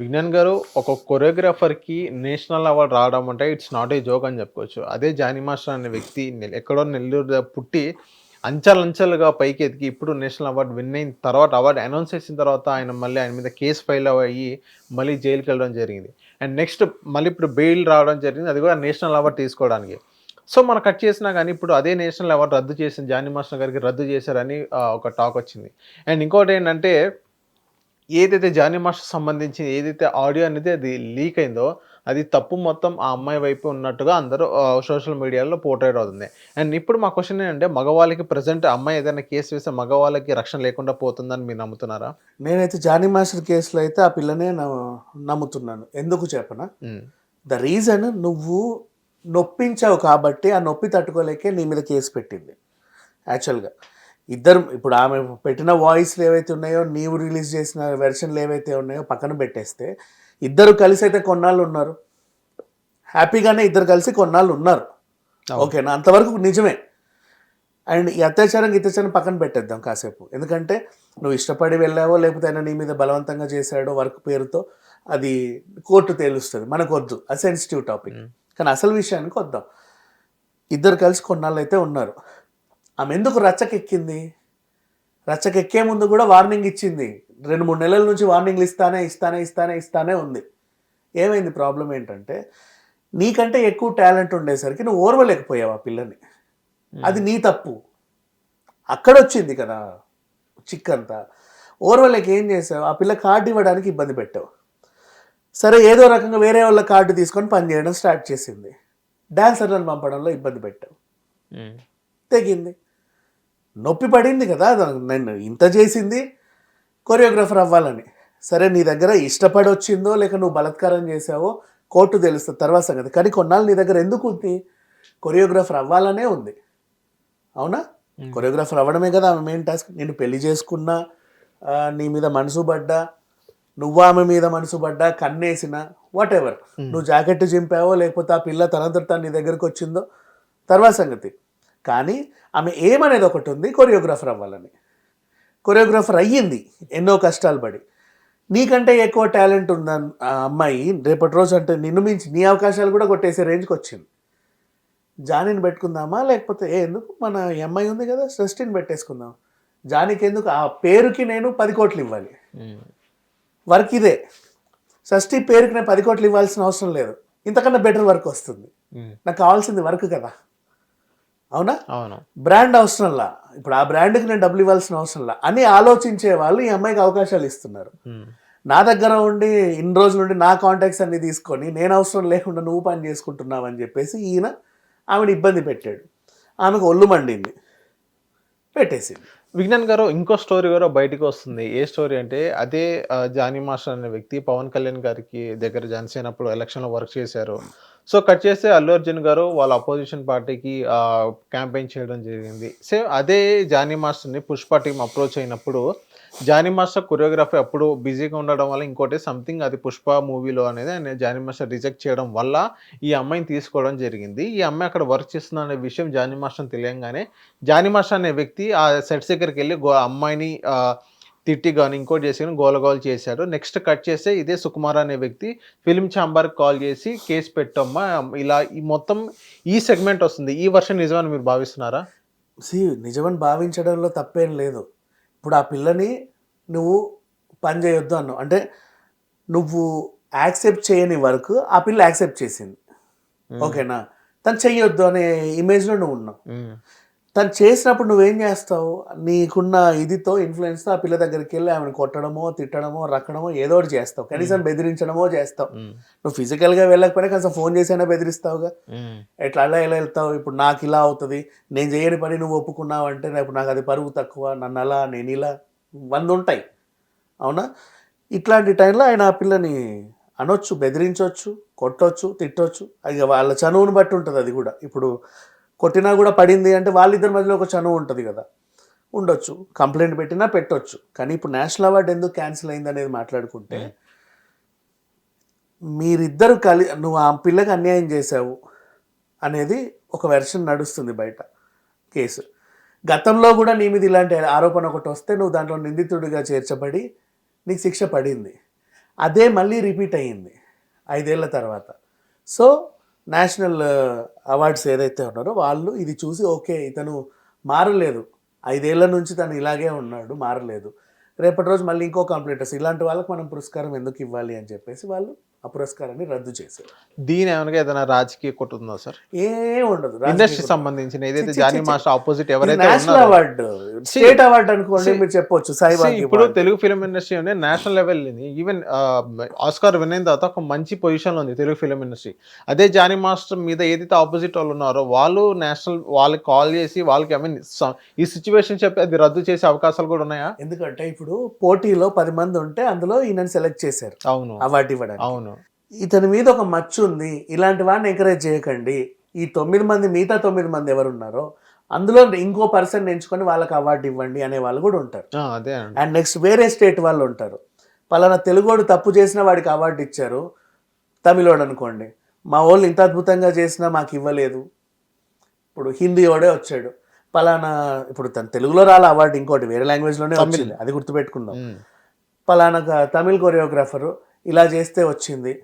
విజ్ఞాన్ గారు ఒక కొరియోగ్రాఫర్కి national award రావడం అంటే ఇట్స్ నాట్ ఏ జోక్ అని చెప్పుకోవచ్చు. అదే జానీ మాస్టర్ అనే వ్యక్తి నెల్- ఎక్కడో నెల్లూరు పుట్టి అంచెలంచెలుగా పైకి ఎదిగి ఇప్పుడు నేషనల్ అవార్డు విన్ అయిన తర్వాత అవార్డు అనౌన్స్ చేసిన తర్వాత ఆయన మళ్ళీ ఆయన మీద కేసు ఫైల్ అయ్యి మళ్ళీ జైలుకి వెళ్ళడం జరిగింది. అండ్ నెక్స్ట్ మళ్ళీ ఇప్పుడు బెయిల్ రావడం జరిగింది. అది కూడా నేషనల్ అవార్డు తీసుకోవడానికి. సో మనం కట్ చేసినా కానీ ఇప్పుడు అదే నేషనల్ అవార్డు రద్దు చేసిన జానీ మాస్టర్ గారికి రద్దు చేశారని ఒక టాక్ వచ్చింది. అండ్ ఇంకోటి ఏంటంటే ఏదైతే జానీ మాస్టర్ సంబంధించి ఏదైతే ఆడియో అనేది అది లీక్ అయిందో అది తప్పు మొత్తం ఆ అమ్మాయి వైపు ఉన్నట్టుగా అందరూ సోషల్ మీడియాలో పోర్ట్రేట్ అవుతుంది. అండ్ ఇప్పుడు మా క్వశ్చన్ ఏంటంటే మగవాళ్ళకి ప్రజెంట్ అమ్మాయి ఏదైనా కేసు వేస్తే మగవాళ్ళకి రక్షణ లేకుండా పోతుందని మీరు నమ్ముతున్నారా? నేనైతే జానీ మాస్టర్ కేసులో అయితే ఆ పిల్లనే నమ్ముతున్నాను. ఎందుకు చెప్పనా? ద రీజన్ నువ్వు నొప్పించావు కాబట్టి ఆ నొప్పి తట్టుకోలేకే నీ మీద కేసు పెట్టింది. యాక్చువల్గా ఇద్దరు ఇప్పుడు ఆమె పెట్టిన వాయిస్లు ఏవైతే ఉన్నాయో నీవు రిలీజ్ చేసిన వెర్షన్లు ఏవైతే ఉన్నాయో పక్కన పెట్టేస్తే ఇద్దరు కలిసి అయితే కొన్నాళ్ళు ఉన్నారు. హ్యాపీగానే ఇద్దరు కలిసి కొన్నాళ్ళు ఉన్నారు. ఓకేనా అంతవరకు నిజమే. అండ్ ఈ అత్యాచారం అత్యాచారం పక్కన పెట్టేద్దాం కాసేపు. ఎందుకంటే నువ్వు ఇష్టపడి వెళ్ళావో లేకపోతే ఆయన నీ మీద బలవంతంగా చేశాడో వర్క్ పేరుతో అది కోర్టు తేలుస్తుంది. మనకు వద్దు. అది సెన్సిటివ్ టాపిక్. కానీ అసలు విషయానికి వద్దాం. ఇద్దరు కలిసి కొన్నాళ్ళు అయితే ఉన్నారు. ఆమె ఎందుకు రచ్చకెక్కింది? రచ్చకెక్కే ముందు కూడా వార్నింగ్ ఇచ్చింది. రెండు మూడు నెలల నుంచి వార్నింగ్లు ఇస్తానే ఇస్తానే ఇస్తానే ఇస్తానే ఉంది. ఏమైంది ప్రాబ్లం ఏంటంటే నీకంటే ఎక్కువ టాలెంట్ ఉండేసరికి నువ్వు ఓర్వలేకపోయావు ఆ పిల్లని. అది నీ తప్పు. అక్కడ వచ్చింది కదా చిక్ అంతా ఓర్వలేక ఏం చేసావు? ఆ పిల్ల కార్డు ఇవ్వడానికి ఇబ్బంది పెట్టావు. సరే ఏదో రకంగా వేరే వాళ్ళ కార్డు తీసుకొని పని చేయడం స్టార్ట్ చేసింది. డాన్సర్లను పంపడంలో ఇబ్బంది పెట్టావు. తెగింది. నొప్పి పడింది కదా నేను ఇంత చేసింది కొరియోగ్రాఫర్ అవ్వాలని. సరే నీ దగ్గర ఇష్టపడి వచ్చిందో లేక నువ్వు బలత్కారం చేసావో కోర్టు తెలుస్తుంది తర్వాత సంగతి. కానీ కొన్నాళ్ళు నీ దగ్గర ఎందుకు ఉంది? కొరియోగ్రాఫర్ అవ్వాలనే ఉంది. అవునా? కొరియోగ్రాఫర్ అవ్వడమే కదా ఆమె మెయిన్ టాస్క్ నేను పెళ్ళి చేసుకున్నా నీ మీద మనసు పడ్డా నువ్వు ఆమె మీద మనసు పడ్డా కన్నేసిన వాట్ ఎవర్ నువ్వు జాకెట్ చింపావో లేకపోతే ఆ పిల్ల తనంతట తాను నీ దగ్గరకు వచ్చిందో తర్వాత సంగతి. కానీ ఆమె ఏమనేది ఒకటి ఉంది కొరియోగ్రాఫర్ అవ్వాలని. కొరియోగ్రాఫర్ అయ్యింది ఎన్నో కష్టాలు పడి. నీకంటే ఎక్కువ టాలెంట్ ఉన్న అమ్మాయి రేపటి రోజు అంటే నిన్ను మించి నీ అవకాశాలు కూడా కొట్టేసే రేంజ్కి వచ్చింది. జానీని పెట్టుకుందామా లేకపోతే ఏ ఎందుకు? మన అమ్మాయి ఉంది కదా సృష్టిని పెట్టేసుకుందాం. జానీకి ఎందుకు? ఆ పేరుకి నేను పది కోట్లు ఇవ్వాలి. వర్క్ ఇదే. షష్ఠి పేరుకి నేను పది కోట్లు ఇవ్వాల్సిన అవసరం లేదు. ఇంతకన్నా బెటర్ వర్క్ వస్తుంది. నాకు కావాల్సింది వర్క్ కదా. అవునా? అవును. బ్రాండ్ అవసరంలా ఇప్పుడు ఆ బ్రాండ్కి నేను డబ్బులు ఇవ్వాల్సిన అవసరంలా అని ఆలోచించే వాళ్ళు ఈ అమ్మాయికి అవకాశాలు ఇస్తున్నారు. నా దగ్గర ఉండి ఇన్ని రోజుల నుండి నా కాంటాక్ట్స్ అన్ని తీసుకొని నేను అవసరం లేకుండా నువ్వు పని చేసుకుంటున్నావు అని చెప్పేసి ఈయన ఆమెను ఇబ్బంది పెట్టాడు. ఆమెకు ఒళ్ళు మండింది. పెట్టేసింది. విజ్ఞాన్ గారు ఇంకో స్టోరీ కూడా బయటికి వస్తుంది. ఏ స్టోరీ అంటే అదే జానీ మాస్టర్ అనే వ్యక్తి పవన్ కళ్యాణ్ గారికి దగ్గర జనసేన అప్పుడు ఎలక్షన్లో వర్క్ చేశారు. సో కట్ చేస్తే అల్లు అర్జున్ గారు వాళ్ళ అపోజిషన్ పార్టీకి క్యాంపెయిన్ చేయడం జరిగింది. సేమ్ అదే జానీ మాస్టర్ని పుష్ప టీం అప్రోచ్ అయినప్పుడు జానీ మాస్టర్ కొరియోగ్రఫీ అప్పుడు బిజీగా ఉండడం వల్ల ఇంకోటి సంథింగ్ అది పుష్ప మూవీలో అనేది ఆయన జానీ మాస్టర్ రిజెక్ట్ చేయడం వల్ల ఈ అమ్మాయిని తీసుకోవడం జరిగింది. ఈ అమ్మాయి అక్కడ వర్క్ చేస్తున్న అనే విషయం జానీ మాస్టర్ తెలియంగానే జానీ మాస్టర్ అనే వ్యక్తి ఆ సెట్స్ దగ్గరికి వెళ్ళి గో అమ్మాయిని తిట్టి కానీ ఇంకోటి చేసి కానీ గోలగోలు చేశాడు నెక్స్ట్ కట్ చేస్తే ఇదే సుకుమార్ అనే వ్యక్తి ఫిలిం ఛాంబర్కి కాల్ చేసి కేసు పెట్టమ్మా ఇలా ఈ మొత్తం ఈ సెగ్మెంట్ వస్తుంది. ఈ వర్షన్ నిజమని మీరు భావిస్తున్నారా? సి నిజమని భావించడంలో తప్పేం లేదు. ఇప్పుడు ఆ పిల్లని నువ్వు పని చేయొద్దు అన్నావు. అంటే నువ్వు యాక్సెప్ట్ చేయని వరకు ఆ పిల్ల యాక్సెప్ట్ చేసింది. ఓకేనా? తను చెయ్యొద్దు అనే ఇమేజ్లో నువ్వు ఉన్నావు. తను చేసినప్పుడు నువ్వేం చేస్తావు? నీకున్న ఇదితో ఇన్ఫ్లుయెన్స్తో ఆ పిల్ల దగ్గరికి వెళ్ళి ఆమెను కొట్టడమో తిట్టడమో రక్కడమో ఏదో ఒకటి చేస్తావు. కనీసం బెదిరించడమో చేస్తావు. నువ్వు ఫిజికల్గా వెళ్ళకపోయినా కనీసం ఫోన్ చేసైనా బెదిరిస్తావుగా? ఎట్లా అలా ఎలా వెళ్తావు? ఇప్పుడు నాకు ఇలా అవుతుంది. నేను చేయని పని నువ్వు ఒప్పుకున్నావు అంటే రేపు నాకు అది పరువు తక్కువ నన్ను అలా నేను ఇలా. వంద ఉంటాయి. అవునా? ఇట్లాంటి టైంలో ఆయన ఆ పిల్లని అనొచ్చు బెదిరించవచ్చు కొట్టొచ్చు తిట్టొచ్చు. అది వాళ్ళ చనువుని బట్టి ఉంటుంది అది కూడా. ఇప్పుడు కొట్టినా కూడా పడింది అంటే వాళ్ళిద్దరి మధ్యలో ఒక చనువు ఉంటుంది కదా. ఉండొచ్చు. కంప్లైంట్ పెట్టినా పెట్టొచ్చు. కానీ ఇప్పుడు నేషనల్ అవార్డు ఎందుకు క్యాన్సిల్ అయింది అనేది మాట్లాడుకుంటే మీరిద్దరు కలి నువ్వు ఆ పిల్లకి అన్యాయం చేశావు అనేది ఒక వెర్షన్ నడుస్తుంది బయట కేసు. గతంలో కూడా నీ మీద ఇలాంటి ఆరోపణ ఒకటి వస్తే నువ్వు దాంట్లో నిందితుడిగా చేర్చబడి నీకు శిక్ష పడింది. అదే మళ్ళీ రిపీట్ అయ్యింది ఐదేళ్ళ తర్వాత. సో నేషనల్ అవార్డ్స్ ఏదైతే ఉన్నారో వాళ్ళు ఇది చూసి ఓకే ఇతను మారలేదు. ఐదేళ్ళ నుంచి తను ఇలాగే ఉన్నాడు మారలేదు. రేపటి రోజు మళ్ళీ ఇంకో కంప్లీటర్స్ ఇలాంటి వాళ్ళకి మనం పురస్కారం ఎందుకు ఇవ్వాలి అని చెప్పేసి వాళ్ళు ఆ పురస్కారాన్ని రద్దు చేశారు. దీని ఏమైనా ఏదైనా రాజకీయ కుట్ర ఉందా సార్? ఏం ఉండదు ఇండస్ట్రీ సంబంధించిన ఏదైతే జానీ. మాస్టర్ ఆపోజిట్ ఎవరైతే నేషనల్ అవార్డు స్టేట్ అవార్డు అనుకోండి మీరు చెప్పొచ్చు సాయిబాబా ఇప్పుడు తెలుగు ఫిలిం ఇండస్ట్రీ అనేది national level even Oscar win అయిన తర్వాత ఒక మంచి పొజిషన్ ఉంది తెలుగు ఫిలిం ఇండస్ట్రీ అదే జానీ మాస్టర్ మీద ఏదైతే ఆపోజిట్ వాళ్ళు ఉన్నారో వాళ్ళు నేషనల్ వాళ్ళకి కాల్ చేసి వాళ్ళకి ఐ మీన్ ఈ సిచ్యువేషన్ చెప్పి అది రద్దు చేసే అవకాశాలు కూడా ఉన్నాయా? ఎందుకంటే ఇప్పుడు పోటీలో పది మంది ఉంటే అందులో ఈయనని సెలెక్ట్ చేశారు. అవును. అవార్డు ఇవ్వడానికి. అవును. ఇతని మీద ఒక మచ్చ ఉంది. ఇలాంటి వాడిని ఎంకరేజ్ చేయకండి. ఈ తొమ్మిది మంది మిగతా తొమ్మిది మంది ఎవరు ఉన్నారో అందులో ఇంకో పర్సన్ ఎంచుకొని వాళ్ళకి అవార్డు ఇవ్వండి అనే వాళ్ళు కూడా ఉంటారు. అండి. నెక్స్ట్ వేరే స్టేట్ వాళ్ళు ఉంటారు. పలానా తెలుగోడు తప్పు చేసిన వాడికి అవార్డు ఇచ్చారు. తమిళోడు అనుకోండి. మా వాళ్ళు ఇంత అద్భుతంగా చేసినా మాకు ఇవ్వలేదు. ఇప్పుడు హిందీ వాడే వచ్చాడు. పలానా ఇప్పుడు తను తెలుగులో రాల అవార్డు ఇంకోటి వేరే లాంగ్వేజ్లోనే. వచ్చింది. అది గుర్తుపెట్టుకుందాం. పలానా తమిళ్ కొరియోగ్రాఫరు ఇలా చేస్తే వచ్చింది.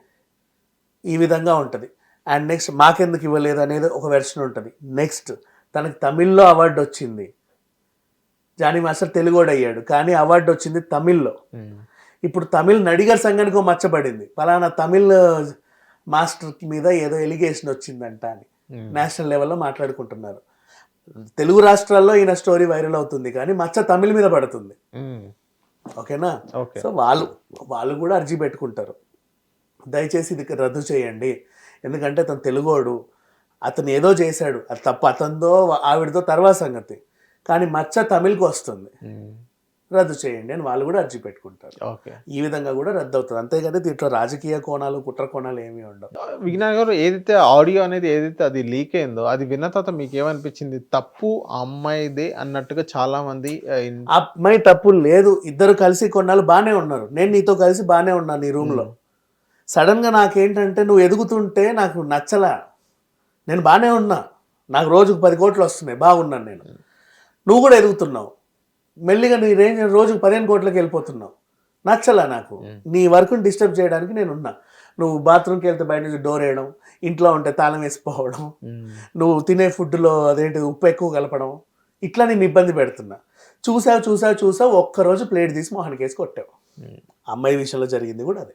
ఈ విధంగా ఉంటుంది. అండ్ నెక్స్ట్ మాకెందుకు ఇవ్వలేదు అనేది ఒక వెర్షన్ ఉంటుంది. నెక్స్ట్ తనకి తమిళ్ళో అవార్డు వచ్చింది. జానీ మాస్టర్ తెలుగోడు అయ్యాడు. కానీ అవార్డు వచ్చింది తమిళ్ళో. ఉమ్, ఇప్పుడు తమిళ్ నడిగర్ సంఘానికి మచ్చబడింది పలానా తమిళ్ మాస్టర్ మీద ఏదో ఎలిగేషన్ వచ్చిందంట అని. నేషనల్ లెవెల్లో మాట్లాడుకుంటున్నారు. తెలుగు రాష్ట్రాల్లో ఈయన స్టోరీ వైరల్ అవుతుంది. కానీ మచ్చ తమిళ్ మీద పడుతుంది. ఓకేనా ఓకే సో వాళ్ళు వాళ్ళు కూడా అర్జీ పెట్టుకుంటారు. దయచేసి ఇది రద్దు చేయండి. ఎందుకంటే అతను తెలుగోడు. అతను ఏదో చేశాడు. అది తప్ప. అతనిదో ఆవిడతో తర్వాత సంగతి. కానీ మచ్చ తమిళ్కి వస్తుంది. రద్దు చేయండి అని వాళ్ళు కూడా అర్జీ పెట్టుకుంటారు. ఓకే. ఈ విధంగా కూడా రద్దు అవుతుంది అంతేగాని దీంట్లో రాజకీయ కోణాలు కుట్ర కోణాలు ఏమీ ఉండవు. గారు ఏదైతే ఆడియో అనేది ఏదైతే అది లీక్ అయిందో అది విన్న తర్వాత మీకు ఏమనిపించింది? తప్పు అమ్మాయిదే అన్నట్టుగా చాలా మంది అమ్మాయి తప్పు లేదు. ఇద్దరు కలిసి కొన్నాళ్ళు బాగానే ఉన్నారు. నేను నీతో కలిసి బాగానే ఉన్నాను నీ రూమ్లో. సడన్గా నాకేంటంటే నువ్వు ఎదుగుతుంటే నాకు నచ్చలా. నేను బాగానే ఉన్నా. నాకు రోజుకు పది కోట్లు వస్తున్నాయి. బాగున్నాను నేను. నువ్వు కూడా ఎదుగుతున్నావు. మెల్లిగా నీ రేంజ్ రోజుకు పదిహేను కోట్లకి వెళ్ళిపోతున్నావు. నచ్చలా నాకు. నీ వర్క్ని డిస్టర్బ్ చేయడానికి నేను ఉన్నా. నువ్వు బాత్రూమ్కి వెళ్తే బయట నుంచి డోర్ వేయడం ఇంట్లో ఉంటే తాళం వేసిపోవడం నువ్వు తినే ఫుడ్లో అదేంటి ఉప్పు ఎక్కువ కలపడం ఇట్లా నేను ఇబ్బంది పెడుతున్నా. చూసావు చూసావు చూసావు ఒక్కరోజు ప్లేట్ తీసి మొహానికి వేసి కొట్టావు. అమ్మాయి విషయంలో జరిగింది కూడా అదే.